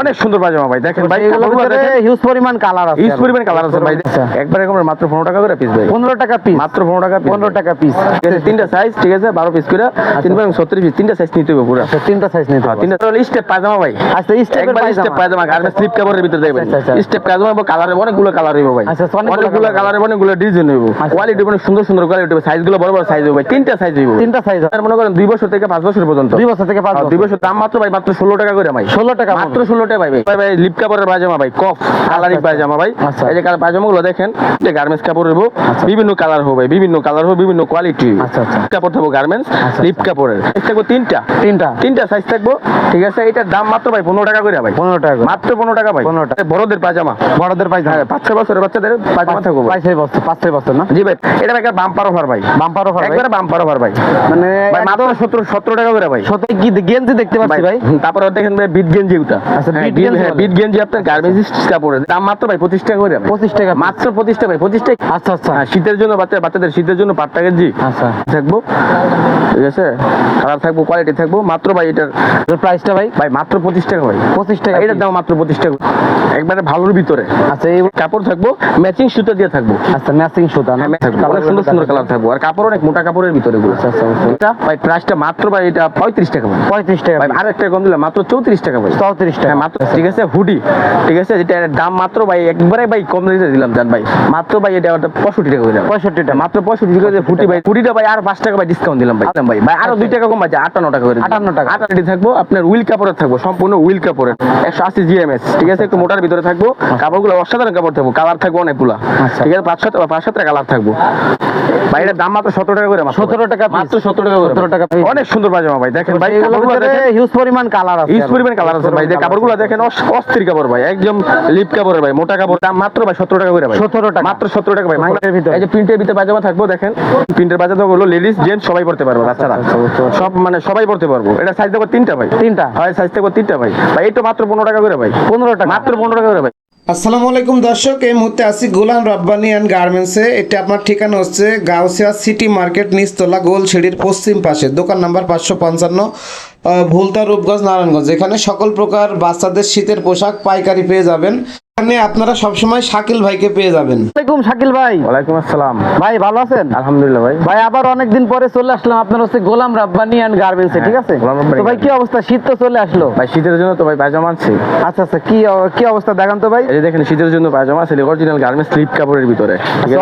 অনেক সুন্দর পাজামা ভাই। দেখেন কালার মাত্র 15 টাকা করে পিস টাকা টাকা পিস তিনটা ঠিক আছে তিনটা স্টেপ কালার ডিজাইন কোয়ালিটি সুন্দর সুন্দর কোয়ালিটি হবে। বড় বড় সাইজ তিনটা সাইজ তিনটা সাইজ মনে করেন দুই বছর থেকে পাঁচ বছর পর্যন্ত। দুই বছর থেকে 5 2 বছর। দাম মাত্র ভাই মাত্র 16 টাকা করে ভাই। 16 টাকা মাত্র 16 ওটা ভাই ভাই ভাই লিপ কাপড়ের পাজামা ভাই কফ আচ্ছা, আচ্ছা। কালারিক পাজামা ভাই। আচ্ছা। এই যে কালার পাজামাগুলো দেখেন যে গার্মেন্টস কাপড় হব বিভিন্ন কালার হবে বিভিন্ন কালার হবে বিভিন্ন কোয়ালিটি কাপড় থাকব গার্মেন্টস লিপ কাপড়ের। থাকব তিনটা। তিনটা। তিনটা সাইজ থাকব ঠিক আছে? এটার দাম মাত্র ভাই পনেরো টাকা করে ভাই। পনেরো টাকা মাত্র পনেরো টাকা ভাই। পনেরো টাকা। বড়দের পাজামা বড়দের পাজামা হ্যাঁ, পাঁচ ছয় বছরের বাচ্চাদের পাজামা থাকব পাঁচ ছয় বছর পাঁচ ছয় বছর না? জি ভাই এটা একটা বাম্পার অফার ভাই। বাম্পার অফার একবারে বাম্পার অফার ভাই। মানে মাত্র সতেরো সতেরো টাকা করে ভাই। সতেরো গেঞ্জি দেখতে পাচ্ছি ভাই তারপরে দেখেন ভাই বিট গেঞ্জি ওটা। আচ্ছা, হ্যাঁ, বিট বিট- গেঞ্জি হ্যাঁ, বলে। বিট গেঞ্জি আপনার গার্মেন্টস কাপড়ের। দাম মাত্র ভাই পঁচিশ টাকা করে পঁচিশ টাকা। মাত্র পঁচিশ টাকা ভাই পঁচিশ টাকা। আচ্ছা আচ্ছা। হ্যাঁ, শীতের জন্য বাচ্চা বাচ্চাদের শীতের জন্য পাট্টা গেঞ্জি আচ্ছা। থাকব। ঠিক আছে? কালার থাকব কোয়ালিটি থাকব। মাত্র ভাই এটার প্রাইসটা ভাই? ভাই মাত্র পঁচিশ টাকা ভাই। পঁচিশ টাকা এটার দাম মাত্র পঁচিশ টাকা। একবারে ভালোর ভিতরে। আচ্ছা এই কাপড় থাকব ম্যাচিং সুতা দিয়ে থাকব। আচ্ছা ম্যাচিং সুতা না? অনেক সুন্দর সুন্দর কালার থাকব। আর কাপড় অনেক মোটা কাপড়ের ভিতরে আচ্ছা আচ্ছা এটা ভাই প্রাইসটা মাত্র ভাই এটা পঁয়ত্রিশ টাকা ভাই। পঁয়ত্রিশ টাকা। ভাই আর একটা কম দিলে মাত্র চৌত্রিশ টাকা ভাই। চৌত্রিশ টাকা। হ্যাঁ মাত্র ঠিক আছে হুডি ঠিক আছে যেটা দাম মাত্র ভাই একবারে ভাই কম রেটে দিলাম জান ভাই। মাত্র ভাই এটা পঁয়ষট্টি টাকা দিলাম পঁয়ষট্টি টাকা মাত্র পঁয়ষট্টি টাকা ফুটি ভাই। ফুটিটা ভাই আর পাঁচ টাকা ভাই ডিসকাউন্ট দিলাম ভাই। ভাই ভাই আরও দুই টাকা কম আছে আটান্ন টাকা করে। 58 টাকা। আটান্ন থাকব আপনার উইল কাপড়ের থাকব সম্পূর্ণ উইল কাপড়ের। একশো আশি জিএমএস ঠিক আছে একটু মোটার ভিতরে থাকব। কাপড়গুলো অসাধারণ কাপড় থাকব কালার থাকব অনেকগুলো আচ্ছা। ঠিক আছে পাঁচ সাত পাঁচ কালার থাকব। ভাই এটার দাম মাত্র সতেরো টাকা করে। 17 টাকা মাত্র সতেরো টাকা করে। 17 টাকা অনেক সুন্দর পাজামা ভাই দেখেন ভাই কাপড়গুলো হিউজ পরিমাণ কালার আছে। ইউজ পরিমাণ কালার আছে ভাই যে কাপড়গুলো দেখেন অস্থির কাপড় ভাই একদম লিপ কাপড়ের ভাই মোটা কাপড়। দাম মাত্র ভাই সতেরো টাকা করে ভাই। 17 টাকা। মাত্র সতেরো টাকা ভাই 17 ভিতরে। এই যে প্রিন্টের ভিতরে পাজামা থাকব দেখেন। প্রিন্টের পাজামা হলো লেডিস জেন্টস সবাই পড়তে পারবে বাচ্চারা। আচ্ছা, বুঝতে পারছি। সব মানে সবাই পড়তে পারব। এটা সাইজ দেখো তিনটা ভাই। তিনটা? হয় সাইজ দেখো তিনটা ভাই। ভাই এই তো মাত্র পনেরো টাকা করে ভাই। পনেরো টাকা। মাত্র পনেরো টাকা করে ভাই। আসসালামু আলাইকুম দর্শক এই মুহূর্তে আছি গোলাম রব্বানি অ্যান্ড গার্মেন্টসে এটা আপনার ঠিকানা হচ্ছে গাউসিয়া সিটি মার্কেট নিচতলা গোল সিঁড়ির পশ্চিম পাশে। দোকান নাম্বার পাঁচশো পঞ্চান্ন। ভুলতা রূপগঞ্জ নারায়ণগঞ্জ। এখানে সকল প্রকার বাচ্চাদের শীতের পোশাক পাইকারি পেয়ে যাবেন। এখানে আপনারা সবসময় শাকিল ভাইকে পেয়ে যাবেন। আসসালামাইকুম শাকিল ভাই। ওয়ালাইকুম আসসালাম। ভাই ভালো আছেন? আলহামদুলিল্লাহ ভাই। ভাই আবার অনেকদিন পরে চলে আসলাম। আপনার হচ্ছে গোলাম রাব্বানি এন্ড গার্মেন্টসে ঠিক আছে? তো ভাই কি অবস্থা? শীত তো চলে আসলো। ভাই শীতের জন্য তো ভাই পায়জামা আছে আচ্ছা আচ্ছা কি কি অবস্থা? দেখান তো ভাই। এই দেখেন শীতের জন্য পায়জামা আছে অরিজিনাল গার্মেন্টস স্লিপ কাপড়ের ভিতরে।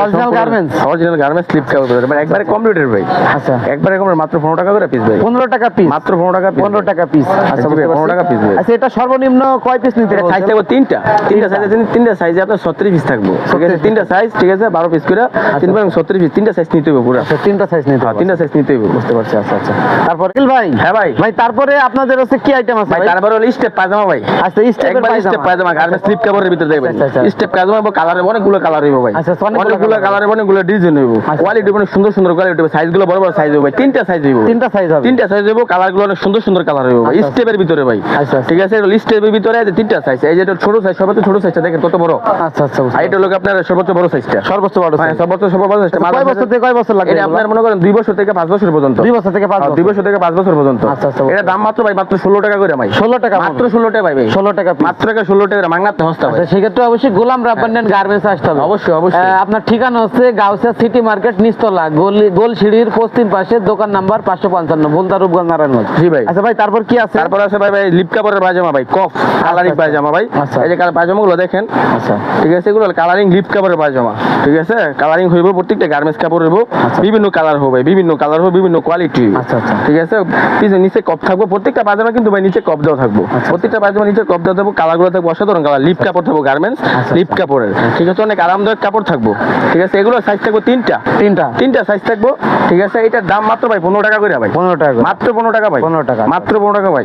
original garments? Original garments slip কাপড়ের ভিতরে। মানে একবারে কমপ্লিটেড ভাই। আচ্ছা। একবারে কম মাত্র পনেরো টাকা করে পিস ভাই। পনেরো টাকা পিস মাত্র পনেরো টাকা piece পনেরো টাকা পিস আচ্ছা জি ভাই, বুঝতে 15 টাকা পারছি। আচ্ছা এটা সর্বনিম্ন কয় পিস নিতে সাইজ থাকব তিনটা। তিনটা সাইজ আছে তিনটা সাইজে আপনার ছত্রিশ পিস থাকব। ঠিক আছে? তিনটা সাইজ ঠিক আছে? বারো পিস করে তিন এবং ছত্রিশ পিস তিনটা সাইজ নিতে হবে পুরো। আচ্ছা তিনটা সাইজ নিতে হবে। তিনটা সাইজ নিতে হবে। বুঝতে পারছি আচ্ছা আচ্ছা। তারপর ভাই? হ্যাঁ ভাই। ভাই তারপরে আপনাদের হচ্ছে কি আইটেম আছে ভাই তারপরে হলো স্টেপ পায়জামা ভাই। আচ্ছা স্টেপ পায়জামা গার্মেন্টস স্লিপ কাপড়ের ভিতরে দেখবেন। আচ্ছা, আচ্ছা। স্টেপ পায়জামা এবং কালারে অনেকগুলো কালার হইব ভাই। আচ্ছা, অনেকগুলো কালারে অনেকগুলো ডিজাইন হইব। আচ্ছা। কোয়ালিটি অনেক সুন্দর সুন্দর কোয়ালিটি সাইজগুলো বড় বড় সাইজ হবে তিনটা সাইজ হইব। তিনটা সাইজ হবে। তিনটা সাইজ হইব কালারগুলো অনেক সুন্দর সুন্দর কালার হইব ভাই। আচ্ছা, স্টেপের ভিতরে ভাই। আচ্ছা, আচ্ছা। ঠিক আছে? এটা স্টেপের ভিতরে আছে তিনটা সাইজ এই যে এটা ছোট সাইজ সবাই তো ছোট সাইজটা দেখেন কত বড়। আচ্ছা আচ্ছা আর এটা হলো আপনার সর্বোচ্চ বড় সাইজটা সর্বোচ্চ বড় হ্যাঁ size। সর্বোচ্চ সর্বোচ্চ বড় সাইজটা কয় বছর থেকে কয় বছর লাগে এটা আপনার মনে করেন দুই বছর থেকে পাঁচ বছর পর্যন্ত। দুই বছর থেকে পাঁচ হ্যাঁ, বছর দুই বছর। থেকে পাঁচ বছর পর্যন্ত। আচ্ছা, আচ্ছা, এটা দাম মাত্র ভাই মাত্র ষোলো টাকা করে ভাই। ষোলো টাকা মাত্র ষোলো টাকা ভাই। ভাই ষোলো টাকা মাত্র টাকা ষোলো টাকা মাংনাতে হস্তা ভাই আচ্ছা সেক্ষেত্রে অবশ্যই গোলাম রাব্বানি গার্মেন্টস আসতে হবে। অবশ্যই, অবশ্যই। আপনার ঠিকানা হচ্ছে গাউসিয়া সিটি মার্কেট নিস্তলা গলি গোল সিঁড়ির পশ্চিম পাশে দোকান নাম্বার পাঁচশো পঞ্চান্ন ভুলতা রূপগঞ্জ নারায়ণগঞ্জ। জি ভাই। আচ্ছা ভাই তারপর কি আছে? তারপর আছে ভাই ভাই লিপ কাপড়ের পায়জামা ভাই কফ কালারিং আচ্ছা। পায়জামা ভাই। আচ্ছা। এই যে পায়জামা গুলো দেখেন। আচ্ছা। ঠিক আছে এগুলো কালারিং লিপ কাপড়ের পায়জামা। ঠিক আছে কালারিং হইব প্রত্যেকটা গার্মেন্টস কাপড় হইব। বিভিন্ন কালার হবে বিভিন্ন কালার হবে বিভিন্ন কোয়ালিটি। আচ্ছা, আচ্ছা। ঠিক আছে পিছনে নিচে কপ থাকব প্রত্যেকটা পায়জামা কিন্তু ভাই নিচে কপ দেওয়া থাকব। আচ্ছা, প্রত্যেকটা পায়জামা নিচে কপ দেওয়া থাকব কালারগুলো থাকব অসাধারণ কালার লিপ কাপড় থাকব গার্মেন্টস আচ্ছা, লিপ কাপড়ের। ঠিক আছে অনেক আরামদায়ক কাপড় থাকব। ঠিক আছে এগুলো সাইজ থাকব তিনটা। তিনটা। তিনটা সাইজ থাকব। ঠিক আছে এটার দাম মাত্র ভাই পনেরো টাকা করে ভাই। পনেরো টাকা মাত্র পনেরো টাকা ভাই। 15 টাকা। মাত্র পনেরো টাকা ভাই।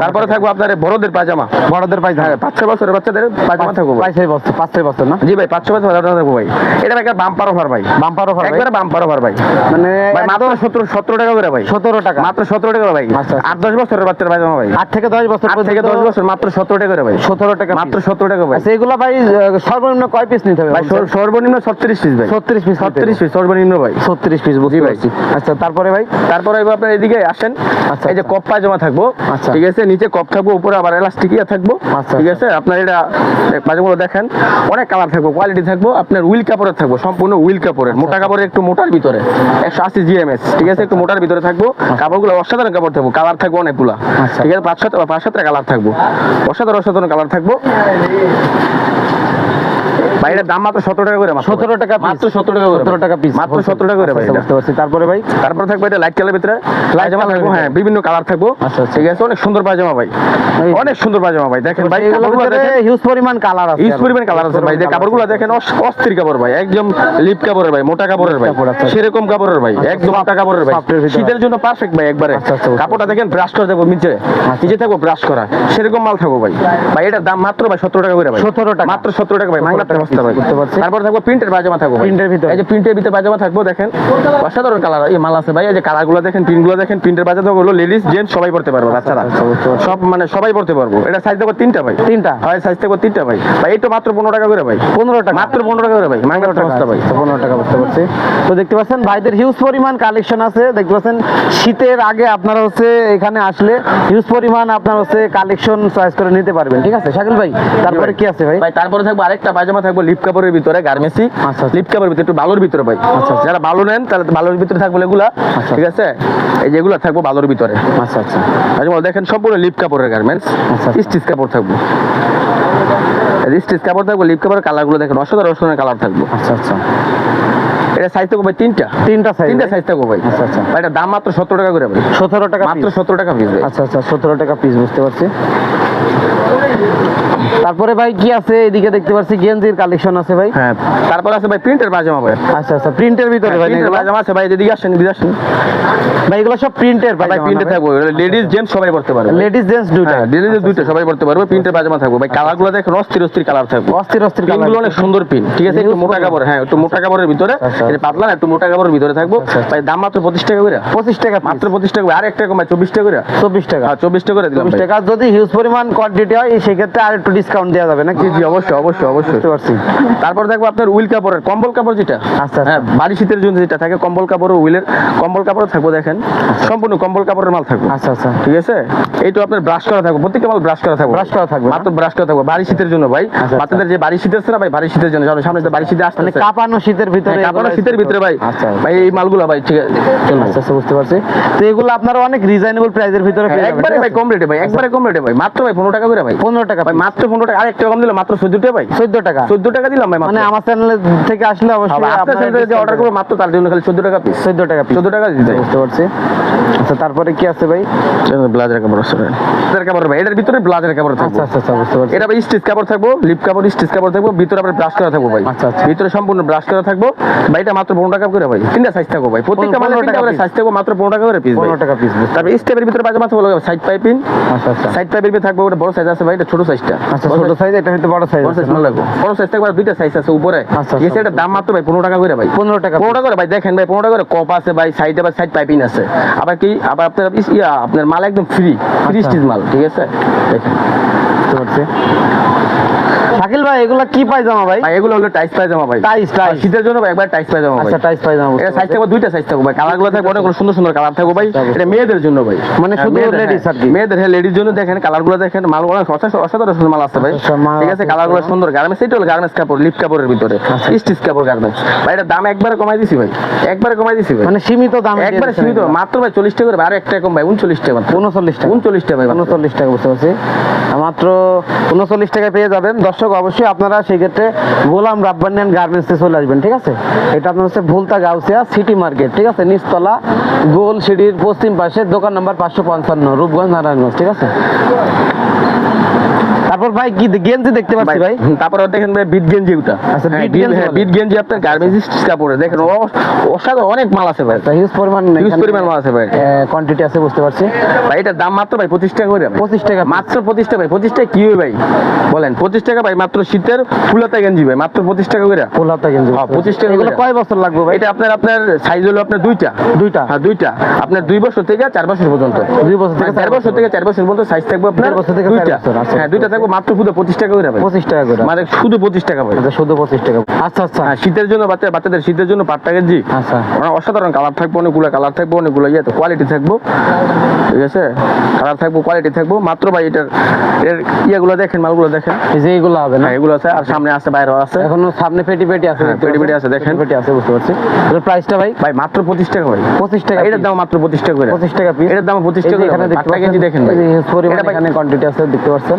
তারপরে থাকব আপনার বড়দের পায়জামা। বড়দের পাইজামা হ্যাঁ পাঁচ ছয় বছরের বাচ্চাদের পায়জামা থাকব পাঁচ ছয় বছর পাঁচ ছয় বছর না? জি ভাই পাঁচ ছয় বছর পায়জামা থাকব ভাই। এটা একটা বাম্পার অফার ভাই। বাম্পার অফার একবারে বাম্পার অফার ভাই। মানে ভাই মাত্র সতেরো সতেরো টাকা করে ভাই। সতেরো টাকা? মাত্র সতেরো টাকা ভাই। আচ্ছা, আচ্ছা। আট দশ বছরের বাচ্চার পায়জামা ভাই। আট থেকে দশ বছর থেকে দশ বছর মাত্র সতেরো টাকা করে ভাই। সতেরো টাকা মাত্র সতেরো টাকা ভাই। আচ্ছা এগুলো ভাই সর্বনিম্ন কয় পিস নিতে হবে ভাই সর্বনিম্ন ছত্রিশ পিস ভাই। ছত্রিশ পিস ছত্রিশ পিস সর্বনিম্ন ভাই। ছত্রিশ পিস জি বুঝতে ভাই। আচ্ছা তারপরে ভাই? তারপরে আপনার এদিকে আসেন। আচ্ছা, এই যে আচ্ছা। কপ পায়জামা থাকব আচ্ছা। ঠিক আছে? নিচে কপ থাকব উপরে আবার এলাস্টিক ইয়া থাকব আচ্ছা, ঠিক আছে? আপনার এটা পায়জামাগুলো দেখেন অনেক কালার থাকব কোয়ালিটি থাকব আপনার উইল কাপড়ের থাকব সম্পূর্ণ উইল কাপড়ের মোটা কাপড়ের একটু মোটার ভিতরে একশো আশি জিএমএস ঠিক আছে? একটু মোটার ভিতরে থাকব কাপড়গুলো অসাধারণ কাপড় থাকব কালার থাকব অনেকগুলা আচ্ছা। ঠিক আছে? পাঁচ সাত পাঁচ সাতটা কালার থাকব অসাধারণ অসাধারণ কালার থাকব। বাইরের দাম মাত্র সতেরো টাকা করে সতেরো টাকা মাত্র সতেরো টাকা সতেরো টাকা পিস মাত্র সতেরো টাকা করে ভাই বুঝতে পারছি। তারপরে ভাই? তারপরে থাকবে এটা লাইট কালার ভিতরে। পায়জামা colour থাকব হ্যাঁ বিভিন্ন কালার থাকব। আচ্ছা, আচ্ছা। ঠিক আছে অনেক সুন্দর পায়জামা ভাই। অনেক সুন্দর পায়জামা ভাই। দেখেন ভাই হিউজ পরিমাণ কালার আছে ইউজ পরিমাণ কালার আছে ভাই। যে কাপড়গুলো দেখেন অস্থির কাপড় ভাই। একদম লিপ কাপড়ের ভাই মোটা কাপড়ের ভাই। আচ্ছা। সেরকম কাপড়ের ভাই আচ্ছা, একদম মোটা কাপড়ের ভাই। শীতের জন্য পারফেক্ট ভাই একবারে। আচ্ছা, আচ্ছা, কাপড়টা দেখেন ব্রাশ করে দেবো নিচে। নিচে থাকব ব্রাশ করা। সেরকম মাল থাকব ভাই। ভাই এটার দাম মাত্র ভাই সতেরো টাকা করে ভাই। 17 টাকা। মাত্র সতেরো টাকা ভাই 17 মাংলা টাকা। অবস্থা ভাই piece, পারছি। তারপর থাকব প্রিন্টের পায়জামা থাকব ভাই। ভিতরে। এই যে প্রিন্টের ভিতরে পায়জামা থাকব দেখেন। অসাধারণ কালার এই মাল আছে ভাই। এই যে কালার দেখেন প্রিন্ট দেখেন প্রিন্টের পায়জামা হলো লেডিস জেন্টস সবাই পড়তে পারবে বাচ্চারা। বুঝতে পারছি। সব মানে সবাই পড়তে পারব। এটা সাইজ দেখো তিনটা ভাই। তিনটা? হয় সাইজ থাকব তিনটা ভাই। ভাই এটা মাত্র পনেরো টাকা করে ভাই। পনেরো টাকা। মাত্র পনেরো টাকা করে ভাই। মাংলা অবস্থা ভাই। পনেরো টাকা বুঝতে পারছি। তো দেখতে পাচ্ছেন ভাইদের হিউজ পরিমাণ কালেকশন আছে। দেখতে পাচ্ছেন শীতের আগে আপনারা হচ্ছে এখানে আসলে হিউজ পরিমাণ আপনার হচ্ছে কালেকশন চয়েস করে নিতে পারবেন। ঠিক আছে শাকিল ভাই? তারপরে কি আছে ভাই? ভাই তারপরে থাকব আরেকটা পায়জামা থাকব লিপ কাপড়ের ভিতরে গার্মেন্টসি আচ্ছা, আচ্ছা। লিপ কাপড়ের ভিতরে একটু বালুর ভিতরে ভাই। আচ্ছা। যারা বালু নেন তাহলে বালুর ভিতরে থাকব এগুলা। ঠিক আছে? এই যেগুলো থাকব বালুর ভিতরে। আচ্ছা আচ্ছা। দেখেন সম্পূর্ণ লিপ কাপড়ের গার্মেন্টস। স্টিচ কাপড় থাকব। স্টিচ কাপড় থাকব লিপ কাপড়ের দেখেন অসাধারণ অসাধারণ কালার থাকব। আচ্ছা আচ্ছা। এটা সাইজ থাকব ভাই তিনটা। তিনটা সাইজ তিনটা সাইজ থাকব ভাই। আচ্ছা, আচ্ছা। এটার দাম মাত্র সত্তর টাকা করে ভাই। সতেরো টাকা মাত্র। সত্তর টাকা পিস আচ্ছা আচ্ছা সতেরো টাকা পিস বুঝতে পারছি। তারপরে ভাই কি আছে? এদিকে দেখতে পাচ্ছি গেঞ্জির কালেকশন আছে ভাই। হ্যাঁ। তারপর আছে ভাই প্রিন্টের পায়জামা ভাই। আচ্ছা আচ্ছা প্রিন্টের ভিতরে ভাই প্রিন্টের এগুলো? আছে ভাই এদিকে আসেন এদিকে আসেন। ভাই এগুলো সব প্রিন্টের ভাই প্রিন্টে থাকব লেডিস জেন্টস সবাই পড়তে পারবে। লেডিস জেন্টস হ্যাঁ লেডিস দুইটা সবাই পড়তে পারবে প্রিন্টের পায়জামা থাকবে। ভাই কালারগুলো দেখেন অস্থির অস্থির কালার থাকবে। অস্থির অস্থির পিনগুলো অনেক সুন্দর পিন ঠিক আছে? একটু মোটা। কাপড় হ্যাঁ একটু মোটা কাপড়ের ভিতরে আচ্ছা। এটা পাতলা না একটু মোটা কাপড়ের ভিতরে থাকব। আচ্ছা, আচ্ছা। ভাই দাম মাত্র পঁচিশ টাকা করে। পঁচিশ টাকা মাত্র মাত্র পঁচিশ টাকা করে। আর একটা কম ভাই চব্বিশ টাকা করে। চব্বিশ টাকা। হ্যাঁ চব্বিশ টাকা করে দিলাম চব্বিশ ভাই। টাকা। যদি হিউজ পরিমাণ কোয়ান্টিটি হয় সেক্ষেত্রে আর একটু ডিসকাউন্ট দেওয়া যাবে নাকি জি জি অবশ্যই অবশ্যই অবশ্যই। বুঝতে পারছি। তারপর দেখব আপনার উইল কাপড়ের কম্বল কাপড় যেটা? আচ্ছা, হ্যাঁ বাড়ি শীতের জন্য যেটা থাকে কম্বল কাপড় উইলের কম্বল কাপড় থাকব দেখেন। সম্পূর্ণ কম্বল কাপড়ের মাল থাকবে। আচ্ছা আচ্ছা। ঠিক আছে? এইটা আপনার ব্রাশ করা থাকবে প্রত্যেকটা মাল ব্রাশ করা থাকবে। Brush করা থাকবে, মাত্র ব্রাশ করা থাকবে। বাড়ি শীতের জন্য ভাই আচ্ছা। বাচ্চাদের যে বাড়ি শীত আছে না ভাই বাড়ি শীতের জন্য সামনে তো বাড়ি শীতে আসতে মানে কাঁপানো শীতের ভিতরে কাপড় এগুলো শীতের ভিতরে ভাই। আচ্ছা ভাই এই মালগুলো ভাই ঠিক আছে আচ্ছা আচ্ছা বুঝতে পারছি। তো এগুলো আপনারা অনেক রিজনেবল প্রাইসের ভিতরে একবারে ভাই কম রেটে ভাই একবারে কম রেটে ভাই মাত্র ভাই পনেরো টাকা করে ভাই। পনেরো টাকা ভাই মাত্র পনেরো টাকা। আর একটা কম দিলে মাত্র চোদ্দ টাকা ভাই। চোদ্দ টাকা? চোদ্দ টাকা দিলাম ভাই মানে আমার চ্যানেল থেকে আসলে অবশ্যই আপনার আপনারা সাথে যে অর্ডার করব মাত্র তার জন্য খালি চোদ্দ টাকা পিস চোদ্দ টাকা। চোদ্দ টাকা দিতে বুঝতে পারছি। আচ্ছা তারপরে কি আছে ভাই? ব্লাজার কাপড় আছে ব্লাজার কাপড় ভাই এটার ভিতরে ব্লাজার কাপড় থাকবে। আচ্ছা আচ্ছা বুঝতে পারছি। এটা ভাই স্টিচ কাপড় থাকব লিপ কাপড় স্টিচ কাপড় থাকব ভিতরে আপনার ব্রাশ করা থাকব ভাই। আচ্ছা, আচ্ছা। ভিতরে সম্পূর্ণ ব্রাশ করা থাকব। ভাই এটা মাত্র পনেরো টাকা করে ভাই। তিনটা সাইজ থাকব ভাই। প্রত্যেকটা মানে টাকা করে সাইজ থাকব মাত্র পনেরো টাকা করে পিস পনেরো টাকা পিস তারপর স্টেপের ভিতরে পাজামা থাকব সাইড পাইপিং আচ্ছা আচ্ছা। সাইড পাইপের ভিতরে থাকবে ওটা বড় সাইজ আছে ভাই এটা ছোট সাইজটা আচ্ছা ছোট সাইজ এটা হয়তো বড় সাইজ বড় সাইজ মনে লাগবে। বড় সাইজ থাকবে দুইটা সাইজ আছে উপরে। আচ্ছা, ঠিক আছে এটার দাম মাত্র ভাই পনেরো টাকা করে ভাই। পনেরো টাকা পনেরো টাকা করে ভাই দেখেন ভাই পনেরো টাকা করে কপ আছে ভাই সাইডে বা সাইড পাইপিং আছে। আবার কি আবার আপনার ইয়া আপনার মাল একদম ফ্রি ফ্রি স্টিজ মাল ঠিক আছে? দেখেন। বুঝতে পারছি। শাকিল ভাই এগুলা কি পায়জামা ভাই? ভাই এগুলো হলো টাইস পায়জামা ভাই। টাইস টাইস শীতের জন্য ভাই একবার টাইস পায়জামা ভাই। আচ্ছা টাইস পায়জামা এটা সাইজ থাকবে দুইটা সাইজ থাকবে। ভাই কালারগুলো থাকবে অনেক সুন্দর সুন্দর কালার থাকবে ভাই। এটা মেয়েদের জন্য ভাই। মানে হ্যাঁ, শুধু ladies হ্যাঁ। আর কি? মেয়েদের হ্যাঁ লেডিস জন্য দেখেন কালারগুলো দেখেন মাল অনেক অসাধারণ অসাধারণ মাল আছে ভাই। আচ্ছা, ঠিক আছে আছে, কালারগুলো আচ্ছা। সুন্দর গার্মেন্টস এটা হলো গার্মেন্টস কাপড় লিপ কাপড়ের ভিতরে। আচ্ছা। স্টিচ কাপড় গার্মেন্টস ভাই এটা দাম একবারে কমাই দিছি ভাই। একবারে কমাই দিছি ভাই। মানে সীমিত দাম একবারে সীমিত মাত্র ভাই চল্লিশ টাকা করে আর একটা কম ভাই উনচল্লিশ টাকা মাত্র। উনচল্লিশ টাকা। উনচল্লিশ টাকা ভাই মাত্র। উনচল্লিশ টাকা বুঝতে পারছি। মাত্র উনচল্লিশ টাকায় পেয়ে যাবেন দর্শক অবশ্যই আপনারা সেক্ষেত্রে গোলাম রাব্বানিয়ান গার্মেন্টসে চলে আসবেন, ঠিক আছে? এটা আপনার হচ্ছে ভুলতা গাউসিয়া সিটি মার্কেট, ঠিক আছে? নিচতলা গোল সিডির পশ্চিম পাশে দোকান নাম্বার পাঁচশো পঞ্চান্ন, রূপগঞ্জ, নারায়ণগঞ্জ, ঠিক আছে? তারপর ভাই কি গেঞ্জি দেখতে পাচ্ছি ভাই তারপর দেখেন ভাই বিট গেঞ্জি ওটা। আচ্ছা, হ্যাঁ, বিট- গেঞ্জি হ্যাঁ, বিট গেঞ্জি আপনার গার্মেন্টস কাপড়ে দেখেন ও- অসাধারণ অনেক মাল আছে ভাই। হিউজ পরিমাণ Huge পরিমাণ মাল আছে ভাই। কোয়ান্টিটি আছে বুঝতে পারছি। ভাই এটার দাম মাত্র ভাই পঁচিশ টাকা করে। পঁচিশ টাকা মাত্র পঁচিশ টাকা ভাই। পঁচিশ টাকা কি হবে ভাই? বলেন পঁচিশ টাকা ভাই মাত্র শীতের ফুলাতা গেঞ্জি ভাই। মাত্র পঁচিশ টাকা করে। ফুল হাতা গেঞ্জি হ্যাঁ, 25 টাকা এগুলো কয় বছর লাগবে ভাই? এটা আপনার আপনার সাইজ হলো আপনার দুইটা। দুইটা। হ্যাঁ দুইটা। আপনার দুই বছর থেকে চার বছর পর্যন্ত। দুই বছর থেকে চার বছর থেকে চার বছর পর্যন্ত সাইজ থাকবে আপনার দেড় বছর থেকে চার দুইটা। বছর, আচ্ছা। হ্যাঁ দুইটা থাকব মাত্র শুধু পঁচিশ টাকা করে ভাই পঁচিশ টাকা করে। মানে শুধু পঁচিশ টাকা ভাই আচ্ছা শুধু পঁচিশ টাকা। আচ্ছা আচ্ছা। হ্যাঁ শীতের জন্য বাচ্চা বাচ্চাদের শীতের জন্য পাট টাকা জি। আচ্ছা। অসাধারণ কালার থাকবে অনেকগুলো কালার থাকবে অনেকগুলো ইয়ে কোয়ালিটি থাকব। ঠিক আছে? কালার থাকব কোয়ালিটি থাকব। মাত্র ভাই এটার এর ইয়েগুলো দেখেন মালগুলো দেখেন। যে এইগুলো হবে না? হ্যাঁ এগুলো আছে আর সামনে আছে বাইরেও আছে। এখনও সামনে পেটি পেটি আছে। হ্যাঁ, পেটি পেটি আছে, দেখেন। পেটি পেটি আছে বুঝতে পারছি। প্রাইসটা ভাই? ভাই মাত্র পঁচিশ টাকা ভাই। পঁচিশ টাকা এটার দাম মাত্র পঁচিশ টাকা করে। পঁচিশ টাকা পিস এটার দাম পঁচিশ টাকা এখানে দেখতে দেখেন ভাই। এখানে কোয়ান্টিটি আছে দেখতে পাচ্ছেন।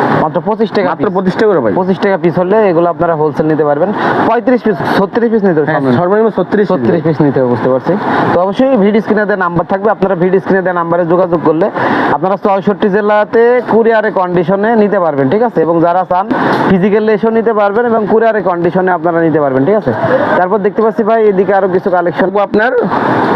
মাত্র পঁচিশ টাকা মাত্র পঁচিশ টাকা করে ভাই। পঁচিশ টাকা পিস হলে এগুলো আপনারা হোলসেল নিতে পারবেন। পঁয়ত্রিশ পিস ছত্রিশ পিস নিতে হ্যাঁ, পারবেন সর্বনিম্ন ছত্রিশ ছত্রিশ পিস নিতে হবে বুঝতে পারছি। তো অবশ্যই ভিডিও স্ক্রিনে দেওয়া নাম্বার থাকবে। আপনারা ভিডিও স্ক্রিনে দেওয়া নাম্বারে যোগাযোগ করলে আপনারা চৌষট্টি জেলাতে কুরিয়ারে কন্ডিশনে নিতে পারবেন ঠিক আছে? এবং যারা চান ফিজিক্যালি এসেও নিতে পারবেন এবং কুরিয়ারে কন্ডিশনে আপনারা নিতে পারবেন ঠিক আছে? তারপর দেখতে পাচ্ছি ভাই এদিকে আরও কিছু কালেকশন আপনার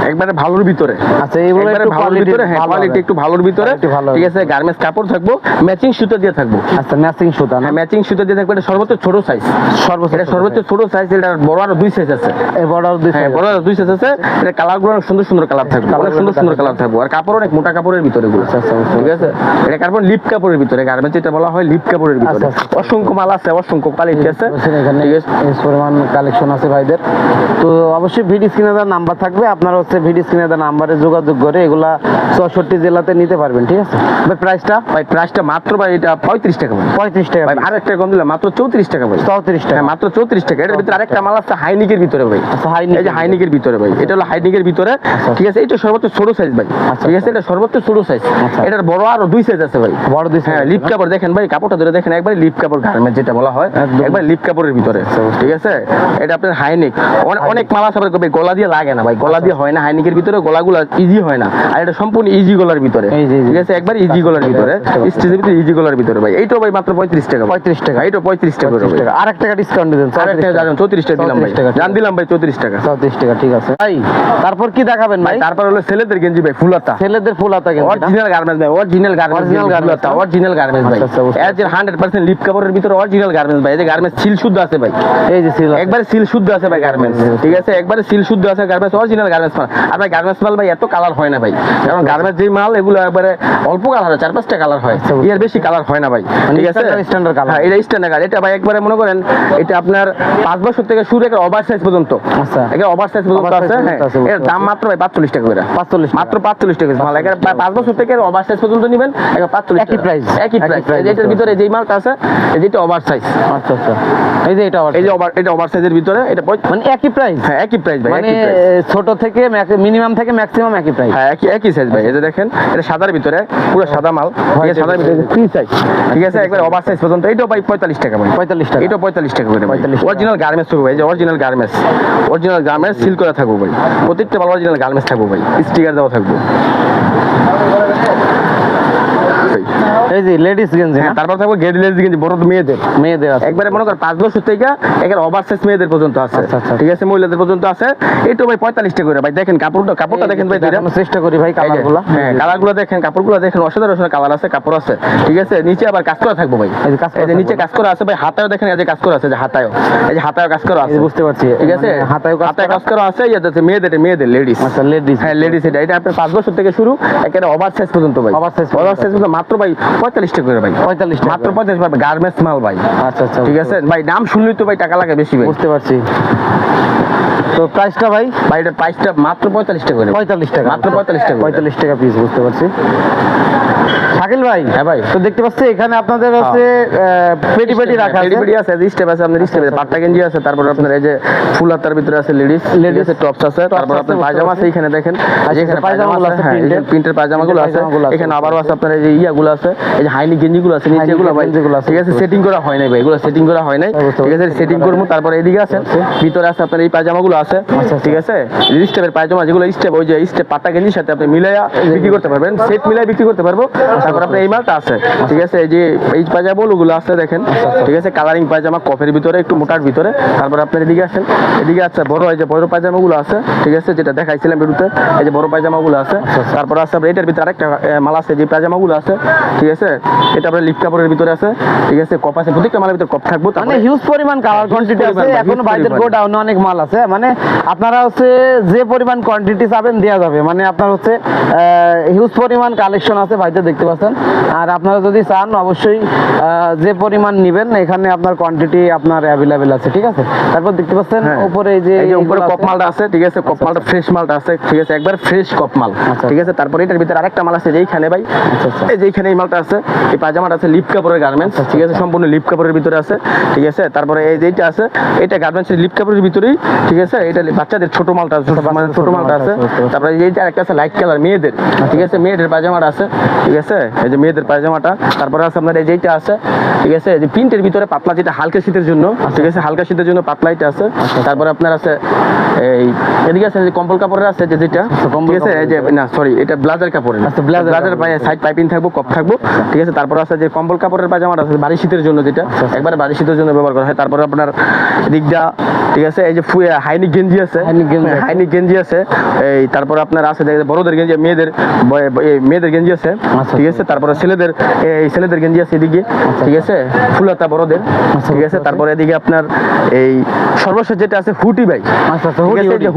একবারে ভালোর ভিতরে। আচ্ছা এইগুলো একটু ভালোর ভিতরে হ্যাঁ কোয়ালিটি একটু ভালোর ভিতরে। ঠিক হবে। আছে গার্মেন্টস কাপড় থাকব ম্যাচিং সুতো দিয়ে থাকব। আচ্ছা ম্যাচিং সুতা না হ্যাঁ ম্যাচিং সুতো দিয়ে থাকবে এটা সর্বোচ্চ ছোট সাইজ সর্বোচ্চ এটা সর্বোচ্চ ছোট সাইজ এটা বড় আরও দুই সাইজ আছে। এই বড় দুই হ্যাঁ size। বড় আরও দুই সাইজ আছে। এটা কালারগুলো সুন্দর সুন্দর কালার থাকবে। অনেক সুন্দর সুন্দর কালার থাকবে। আর কাপড় অনেক মোটা কাপড়ের ভিতরে গুলো আচ্ছা, আচ্ছা, ঠিক আছে? এটা কাপড় লিপ কাপড়ের ভিতরে গার্মেন্টস যেটা বলা হয় লিপ কাপড়ের ভিতরে। আচ্ছা, আচ্ছা। অসংখ্য মাল আছে অসংখ্য কোয়ালিটি আছে। এখানে পরিমাণ কালেকশন আছে ভাইদের। তো অবশ্যই ভিডি স্ক্রিনে দেওয়ার নাম্বার থাকবে। আপনারা হচ্ছে ভিডি স্ক্রিনে নাম্বারে যোগাযোগ করে এগুলা চৌষট্টি জেলাতে নিতে পারবেন ঠিক আছে? ভাই প্রাইসটা ভাই প্রাইসটা মাত্র ভাই এটা পঁয়ত্রিশ টাকা। ভাই পঁয়ত্রিশ টাকা ভাই আরেকটা কম দিলাম মাত্র চৌত্রিশ টাকা ভাই চৌত্রিশ টাকা। হ্যাঁ মাত্র চৌত্রিশ টাকা। এটার ভিতরে আরেকটা মাল আছে হাইনিকের ভিতরে ভাই। আচ্ছা, হাইনিক। এই যে হাইনিকের ভিতরে। ভাই এটা হলো হাইনিকের ভিতরে। ঠিক আছে এটা সর্বোচ্চ ছোট সাইজ ভাই। আচ্ছা, ঠিক আছে এটা সর্বোচ্চ ছোট সাইজ আচ্ছা। এটার বড় আরও দুই সাইজ আছে ভাই। বড় দুই হ্যাঁ লিপ কাপড় দেখেন ভাই কাপড়টা ধরে দেখেন একবার লিপ কাপড় গার্মেন্ট যেটা বলা হয় একবার লিপ কাপড়ের ভিতরে। ঠিক আছে? এটা আপনার হাইনিক। অনেক মাল গলা দিয়ে লাগে না ভাই গলা দিয়ে হয় না হাইনিকের ভিতরে গলাগুলো ইজি হয় না। আর এটা সম্পূর্ণ ইজি গলার ভিতরে। ঠিক আছে? একবার ইজি গলার ভিতরে। স্টেজের ভিতরে ইজি গলার ভিতরে ভাই। এইটাও ভাই মাত্র পঁয়ত্রিশ টাকা ভাই। 35 টাকা। এইটাও পঁয়ত্রিশ টাকা করে পঁয়ত্রিশ ভাই টাকা আর এক টাকা ডিসকাউন্ট দিবেন আর জানেন চৌত্রিশ টাকা দিলাম ভাই। 34 টাকা। জান দিলাম ভাই চৌত্রিশ টাকা। চৌত্রিশ টাকা ঠিক আছে। ভাই তারপর কি দেখাবেন ভাই তারপর হলো ছেলেদের গেঞ্জি ভাই ফুলাতা ছেলেদের ফুল হাতা কিন্তু না? অরিজিনাল গার্মেন্টস ভাই অরিজিনাল গার্মেন্টস ফুলাতা না? অরিজিনাল গার্মেন্টস ভাই। আচ্ছা, এর যে হান্ড্রেড পার্সেন্ট লিপ কাপড়ের ভিতরে অরিজিনাল গার্মেন্টস ভাই। এই যে গার্মেন্টস সিল শুদ্ধ আছে ভাই। এই যে সিল একবারে সিল শুদ্ধ আছে ভাই গার্মেন্টস ঠিক আছে? একবারে সিল শুদ্ধ আছে গার্মেন্টস অরিজিনাল গার্মেন্টস মাল। আর ভাই গার্মেন্টস মাল ভাই এত কালার হয় না ভাই। কারণ গার্মেন্টস যেই মাল এগুলো একবারে অল্প কালার হয় চার পাঁচটা কালার হয়। আচ্ছা, এর বেশি কালার হয় না ভাই। ঠিক আছে? হ্যাঁ এটা স্ট্যান্ডার্ড কালার। এটা ভাই একবারে মনে করেন এটা আপনার পাঁচ বছর থেকে শুরু একটা ওভার সাইজ পর্যন্ত। আচ্ছা। একটা ওভার সাইজ পর্যন্ত আছে হ্যাঁ। পর্যন্ত আছে, বুঝতে এর দাম মাত্র ভাই পাঁচচল্লিশ টাকা করে। 45 মাত্র পাঁচচল্লিশ টাকা মাল। পাঁচ বছর থেকে ওভার সাইজ পর্যন্ত নেবেন একটা পাঁচচল্লিশ একই টাকা। একই একই প্রাইস এটার ভিতরে যেই মালটা আছে যেটা ওভার সাইজ আচ্ছা আচ্ছা। এই যে এটা এই যে ওভার এটা ওভার সাইজের ভিতরে এটা মানে একই প্রাইস হ্যাঁ একই প্রাইস ভাই মানে ছোট থেকে মিনিমাম থেকে ম্যাক্সিমাম একই প্রাইস হ্যাঁ একই একই সাইজ ভাই এই যে দেখেন এটা সাদার ভিতরে পুরো সাদা মাল। সাদার ভিতরে ফ্রি সাইজ ঠিক আছে? একবার ওভার সাইজ পর্যন্ত। এইটাও ভাই পঁয়তাল্লিশ টাকা ভাই। 45 টাকা। এটা পঁয়তাল্লিশ টাকা করে পঁয়তাল্লিশ অরিজিনাল গার্মেন্টস থাকবে ভাই যে original garments original garments seal করা থাকব ভাই। প্রত্যেকটা ভালো অরিজিনাল গার্মেন্টস থাকব ভাই। স্টিকার দেওয়া থাকব। এই যে লেডিস গেঞ্জি হ্যাঁ তারপর থাকব গেট লেস দিকে বড় মেয়েদের। মেয়েদের আছে। একবারে মনে কর পাঁচ বছর থেকে একের ওভার সাইজ মেয়েদের পর্যন্ত আছে। আচ্ছা, আচ্ছা। ঠিক আছে মহিলাদের পর্যন্ত আছে। এইটা ভাই পঁয়তাল্লিশ টাকা করে ভাই দেখেন কাপড়টা কাপড়টা দেখেন ভাই চেষ্টা করি ভাই কালারগুলো। হ্যাঁ কালারগুলো দেখেন কাপড়গুলো দেখেন অসাধারণ কালার আছে কাপড় আছে। ঠিক আছে নিচে আবার কাজ করা থাকব ভাই। এই যে কাজ করা এই নিচে কাজ করা আছে ভাই হাতায়ও দেখেন এই যে কাজ করা আছে যে হাতায়ও। এই যে হাতায়ও কাজ করা আছে। বুঝতে পারছি। ঠিক আছে? মানে হাতায়ও কাজ হাতায় করা। কাজ করা আছে ইয়াতে মেয়েদের মেয়েদের লেডিস আচ্ছা লেডিস হ্যাঁ লেডিস এটা এটা আপনার পাঁচ বছর থেকে শুরু একেবারে ওভার সাইজ পর্যন্ত ভাই। Oversize পর্যন্ত। ওভার সাইজ পর্যন্ত মাত্র ভাই পঁয়তাল্লিশ টাকা করে ভাই। পঁয়তাল্লিশ মাত্র পঁয়তাল্লিশ ভাই গার্মেন্টস মাল ভাই। আচ্ছা আচ্ছা ঠিক আছে? ভাই নাম শুনলেই তো ভাই টাকা লাগে বেশি ভাই। বুঝতে পারছি। তো প্রাইসটা ভাই? ভাই এটার প্রাইসটা মাত্র পঁয়তাল্লিশ টাকা করে। পঁয়তাল্লিশ টাকা। মাত্র 45 টাকা। পঁয়তাল্লিশ টাকা পিস বুঝতে পারছি। শাকিল ভাই? হ্যাঁ ভাই। তো দেখতে পাচ্ছি এখানে আপনাদের হচ্ছে পেটি পেটি রাখা আছে। পেটি আছে স্টেপ আছে আপনার স্টেপ আছে। পাট্টা গেঞ্জি আছে তারপর আপনার এই যে ফুল হাতার ভিতরে আছে লেডিস লেডিস আছে টপস আছে। তারপর আপনার পায়জামা আছে এখানে দেখেন। আচ্ছা, এখানে পায়জামা আছে আছে, হ্যাঁ প্রিন্টের। আছে। পায়জামাগুলো আছে, এখানে আবারও আছে আপনার এই যে ইয়াগুলো আছে। এই যে হাইনি গেঞ্জিগুলো আছে নিচে এগুলো ভাই। গেঞ্জিগুলো আছে, ঠিক আছে সেটিং করা হয় নাই ভাই এগুলো সেটিং করা হয় নাই। ঠিক আছে সেটিং করব তারপর এদিকে আছে ভিতরে আছে আপনার এই পায়জামাগুলো আছে। আচ্ছা। ঠিক আছে স্টেপের পায়জামা যেগুলো স্টেপ ওই যে স্টেপ পাট্টা গেঞ্জির সাথে আপনি মিলাইয়া বিক্রি করতে পারবেন। সেট মিলাই বিক্রি করতে পারব। তারপর আপনার এই মালটা আছে ঠিক আছে? এই যে এই পায়জামা ওগুলো আছে দেখেন ঠিক আছে? কালারিং পায়জামা কফের ভিতরে একটু মোটার ভিতরে। তারপর আপনার এদিকে আসেন এদিকে আছে বড় এই যে বড় আছে ঠিক আছে? যেটা দেখাইছিলাম এই যে বড় আছে। তারপর আছে আপনার এটার ভিতরে আরেকটা মাল আছে যে আছে ঠিক আছে? এটা আপনার লিপ কাপড়ের ভিতরে আছে ঠিক আছে? কপ আছে প্রত্যেকটা মালের ভিতরে কপ থাকব মানে হিউজ পরিমাণ কালার কোয়ান্টিটি আছে এখন গোডাউনে অনেক মাল আছে মানে আপনারা হচ্ছে যে পরিমাণ কোয়ান্টিটি চাবেন দেওয়া যাবে মানে আপনার হচ্ছে হিউজ পরিমাণ কালেকশন আছে ভাইদের দেখতে পাচ্ছেন। আর আপনারা যদি চান অবশ্যই যে পরিমাণ নেবেন এখানে আপনার কোয়ান্টিটি আপনার অ্যাভেলেবেল আছে ঠিক আছে? তারপর দেখতে পাচ্ছেন হ্যাঁ। উপরে এই যে উপরে কপ আছে। মালটা আছে ঠিক আছে? কপ মালটা ফ্রেশ মালটা আছে ঠিক আছে? একবার ফ্রেশ কপ মাল আচ্ছা। ঠিক আছে? তারপরে এটার ভিতরে আরেকটা মাল আছে যেইখানে ভাই আচ্ছা, আচ্ছা। এই যেইখানে এই মালটা আছে এই পাজামাটা আছে লিপ কাপড়ের গার্মেন্টস ঠিক আছে? সম্পূর্ণ লিপ কাপড়ের ভিতরে আছে ঠিক আছে? তারপরে এই যেইটা আছে এটা গার্মেন্টসের লিপ কাপড়ের ভিতরেই ঠিক আছে? এটা বাচ্চাদের ছোট মালটা আছে মানে ছোট মালটা আছে। তারপরে এই যে আরেকটা আছে লাইট কালার মেয়েদের ঠিক আছে? মেয়েদের পাজামাটা আছে ঠিক আছে? এই যে মেয়েদের পাজামাটা তারপরে আছে আপনার এই যেইটা আছে ঠিক আছে? এই যে প্রিন্টের ভিতরে পাতলা যেটা হালকা শীতের জন্য ঠিক আছে? হালকা শীতের জন্য পাতলা এটা আছে। তারপরে আপনার আছে এই এদিকে আছে যে কম্বল কাপড়ের আছে যে যেটা কম্বল ঠিক আছে? এই যে না সরি এটা ব্লাজার কাপড়ের। আচ্ছা, blazer ব্লাজার পায়ে সাইড পাইপিং থাকব কপ থাকব ঠিক আছে? তারপর আছে যে কম্বল কাপড়ের পাজামাটা আছে বাড়ি শীতের জন্য যেটা একবারে বাড়ি শীতের জন্য ব্যবহার করা হয়। তারপরে আপনার দিকটা ঠিক আছে? এই যে হাইনিক গেঞ্জি আছে। হাইনিক গেঞ্জি আছে। এই তারপর আপনার আছে যে বড়দের গেঞ্জি মেয়েদের মেয়েদের গেঞ্জি আছে। আচ্ছা, ঠিক আছে? তারপরে ছেলেদের এই ছেলেদের গেঞ্জি আছে এদিকে ঠিক আছে? ফুলতা বড়দের ঠিক আছে? তারপরে এদিকে আপনার এই সর্বশেষ যেটা আছে হুটি ভাই। আচ্ছা আচ্ছা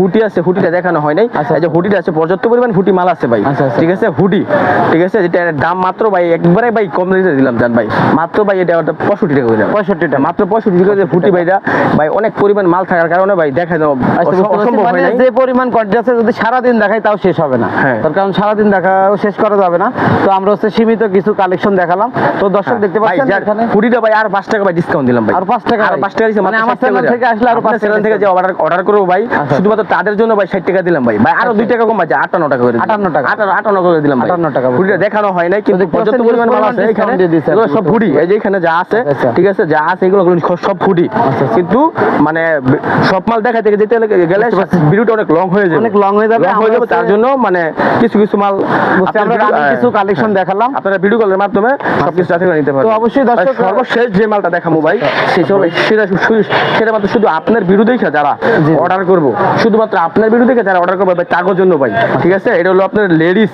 হুটি আছে হুটিটা দেখানো হয় নাই। আচ্ছা, এই যে হুটিটা আছে পর্যাপ্ত পরিমাণ হুটি মাল আছে ভাই। আচ্ছা, আচ্ছা। ঠিক আছে? হুডি ঠিক আছে? যেটা দাম মাত্র ভাই একবারে ভাই কম রেটে দিলাম জান ভাই। মাত্র ভাই এটা ওটা পঁয়ষট্টি টাকা করে পঁয়ষট্টি টাকা। মাত্র পঁয়ষট্টি টাকা হুটি ভাইটা ভাই অনেক পরিমাণ মাল থাকার কারণে ভাই দেখা যাও আচ্ছা। অসম্ভব মানে হয় নাই। যে পরিমাণ কোয়ান্টিটি আছে যদি সারাদিন দেখাই তাও শেষ হবে না। হ্যাঁ। তার কারণ সারাদিন দেখাও শেষ করা যাবে না। তো আমরা হচ্ছে সীমিত কিছু কালেকশন দেখালাম। তো দর্শক দেখতে হ্যাঁ। পাচ্ছেন যার এখানে? হুডিটা ভাই আর পাঁচ টাকা ভাই ডিসকাউন্ট দিলাম ভাই। আর পাঁচ টাকা আর? পাঁচ টাকা দিছে মানে আমার চ্যানেল থেকে আসলে আরও পাঁচ টাকা চ্যানেল থেকে যে অর্ডার অর্ডার করব ভাই আচ্ছা। শুধুমাত্র তাদের জন্য ভাই ষাট টাকা দিলাম ভাই। ভাই আরও দুই টাকা কম আছে আটান্ন টাকা করে দিলাম। 58 টাকা। আটান্ন আটান্ন করে দিলাম ভাই। 58 টাকা বুঝতে হুডিটা দেখানো হয় নাই কিন্তু পর্যাপ্ত পরিমাণ মাল আছে এখানে। এগুলো সব হুডি এই যে এখানে যা আছে আচ্ছা। ঠিক আছে যা আছে এগুলো সব হুডি কিন্তু মানে সব মাল দেখা থেকে যেতে গেলে ভিডিওটা অনেক লং হয়ে যাবে। অনেক long হয়ে যাবে, তার জন্য মানে কিছু কিছু মাল কিছু কালেকশন হ্যাঁ। দেখালাম আপনারা ভিডিও কলের মাধ্যমে সবকিছু সাথে করে নিতে পারবেন। তো অবশ্যই দর্শক- সর্বশেষ যে মালটা দেখাবো ভাই সেসব সেটা সেটা মাত্র শুধু আপনার ভিডিও দেখে যারা অর্ডার করব শুধুমাত্র আপনার ভিডিও দেখে যারা অর্ডার করবে ভাই তাগোর জন্য ভাই ঠিক আছে? এটা হলো আপনার লেডিস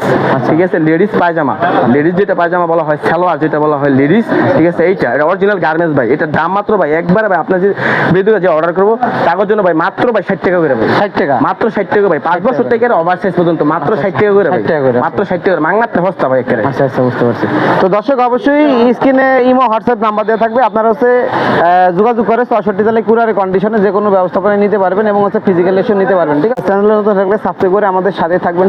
ঠিক আছে? লেডিস পায়জামা। লেডিস যেটা পায়জামা বলা হয় সালোয়ার যেটা বলা হয় লেডিস ঠিক আছে? এইটা এটা অরিজিনাল গার্মেন্টস ভাই। এটার দাম মাত্র ভাই একবারে ভাই আপনার যে ভিডিও যে অর্ডার করব তাগোর জন্য ভাই মাত্র ভাই ষাট টাকা করে ভাই। 60 টাকা? মাত্র ষাট টাকা ভাই পাঁচ বছর থেকে ওভার সাইজ পর্যন্ত মাত্র ষাট টাকা করে ভাই। 60 টাকা করে। মাত্র ষাট টাকা মাংনাতে হস্তা ভাই আচ্ছা আচ্ছা বুঝতে পারছি। তো দর্শক, অবশ্যই স্ক্রিনে ইমো, হোয়াটসঅ্যাপ নাম্বার দেওয়া থাকবে। আপনারা হচ্ছে যোগাযোগ করে ছষট্টি তালে কুরার কন্ডিশনে যে কোনো ব্যবস্থাপনা নিতে পারবেন এবং হচ্ছে ফিজিক্যাল নিতে পারবেন, ঠিক আছে? চ্যানেলের নতুন থাকলে সাবস্ক্রাইব করে আমাদের সাথে থাকবেন